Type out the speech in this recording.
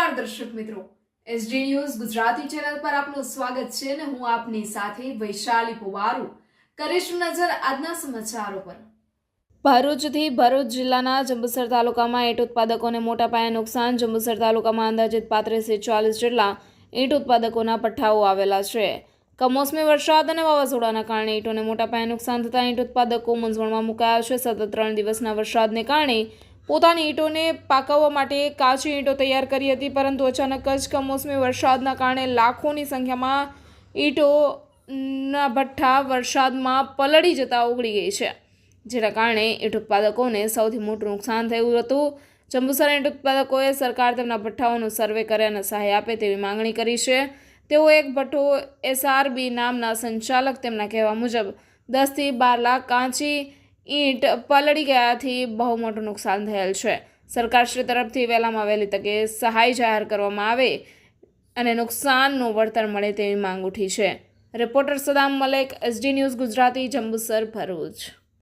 નમસ્કાર દર્શક મિત્રો. એસડી ન્યૂઝ ગુજરાતી ચેનલ પર આપનું સ્વાગત છે અને હું આપની સાથે વૈશાલી પુવારુ. કરીશું નજર આજના સમાચારો પર. ભરૂચથી ભરૂચ જિલ્લાના જંબુસર તાલુકામાં ઈંટ ઉત્પાદકોને મોટા પાયે નુકસાન. જંબુસર તાલુકામાં અંદાજિત પાંત્રીસથી ચાલીસ જેટલા ઈંટ ઉત્પાદકોના પઠ્ઠાઓ આવેલા છે. કમોસમી વરસાદ અને વાવાઝોડાના કારણે ઈંટોને મોટા પાયે નુકસાન થતાં ઈંટ ઉત્પાદકો મૂંઝવણમાં મુકાયા છે. સતત ત્રણ દિવસના વરસાદને કારણે પોતાની ઈંટોને પાકવવા માટે કાચી ઈંટો તૈયાર કરી હતી, પરંતુ અચાનક જ કમોસમી વરસાદના કારણે લાખોની સંખ્યામાં ઈંટોના ભઠ્ઠા વરસાદમાં પલળી જતા ઓગળી ગઈ છે, જેના કારણે ઈંટ ઉત્પાદકોને સૌથી મોટું નુકસાન થયું હતું. જંબુસર ઈંટ ઉત્પાદકોએ સરકાર તેમના ભઠ્ઠાઓનું સર્વે કરે અને સહાય આપે તેવી માંગણી કરી છે. તેઓ એક ભઠ્ઠો એસઆરબી નામના સંચાલક તેમના કહેવા મુજબ દસથી બાર લાખ કાચી ઈંટ પલળી ગયાથી બહુ મોટું નુકસાન થયેલ છે. સરકારશ્રી તરફથી વહેલામાં વહેલી તકે સહાય જાહેર કરવામાં આવે અને નુકસાનનું વળતર મળે તેવી માંગ ઉઠી છે. Reporter Saddam Malek, SD news Gujarati, Jambusar, Bharuch.